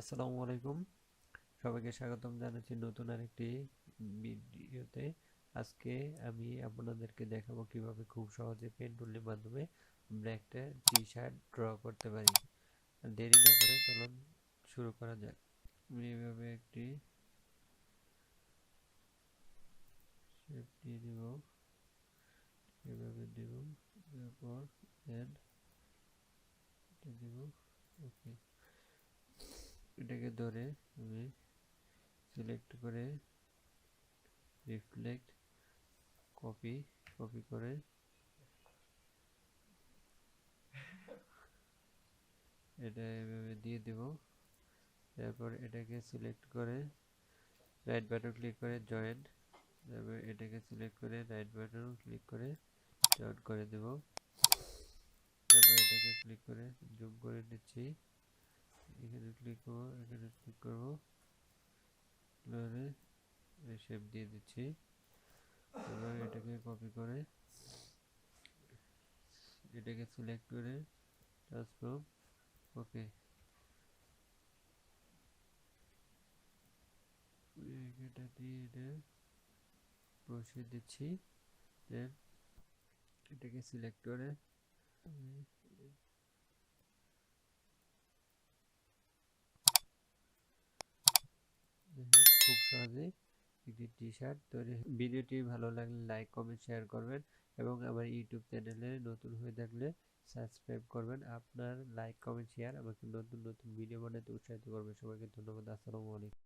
আসসালামু আলাইকুম। সবাইকে স্বাগতম জানাচ্ছি নতুন আরেকটি ভিডিওতে। আজকে আমি আপনাদেরকে দেখাবো কীভাবে খুব সহজে পেন টুলের মাধ্যমে আমরা একটা টি শার্ট ড্র করতে পারি। দেরি না করে চলুন শুরু করা যাক। আমি এভাবে একটি শেপ দিয়ে দিব। এভাবে দেব, এরপর দেব ওকে এটাকে ধরে আমি সিলেক্ট করে রিফ্লেক্ট কপি কপি করে এটা এভাবে দিয়ে দেব। তারপর এটাকে সিলেক্ট করে রাইট বাটন ক্লিক করে জয়েন্ট তারপর এটাকে সিলেক্ট করে রাইট বাটন ক্লিক করে জয়েন্ট করে দেব। তারপর এটাকে ক্লিক করে জুম করে নিচ্ছি। ক্লিক করব এখানে ক্লিক করব এবারে শেপ দিয়ে দিচ্ছি। এবার এটাকে কপি করে এটাকে সিলেক্ট করে ট্রান্সফর্ম ওকে এটা দিয়ে এটা বসিয়ে দিচ্ছি। দেন এটাকে সিলেক্ট করে। খুব সহজেই একটি টি শার্ট তৈরি ভিডিওটি ভালো লাগলে লাইক কমেন্ট শেয়ার করবেন এবং আমার ইউটিউব চ্যানেলে নতুন হয়ে থাকলে সাবস্ক্রাইব করবেন। আপনার লাইক কমেন্ট শেয়ার আমাকে নতুন নতুন ভিডিও বানাতে উৎসাহিত করবে সবাইকে ধন্যবাদ। আসসালামু আলাইকুম।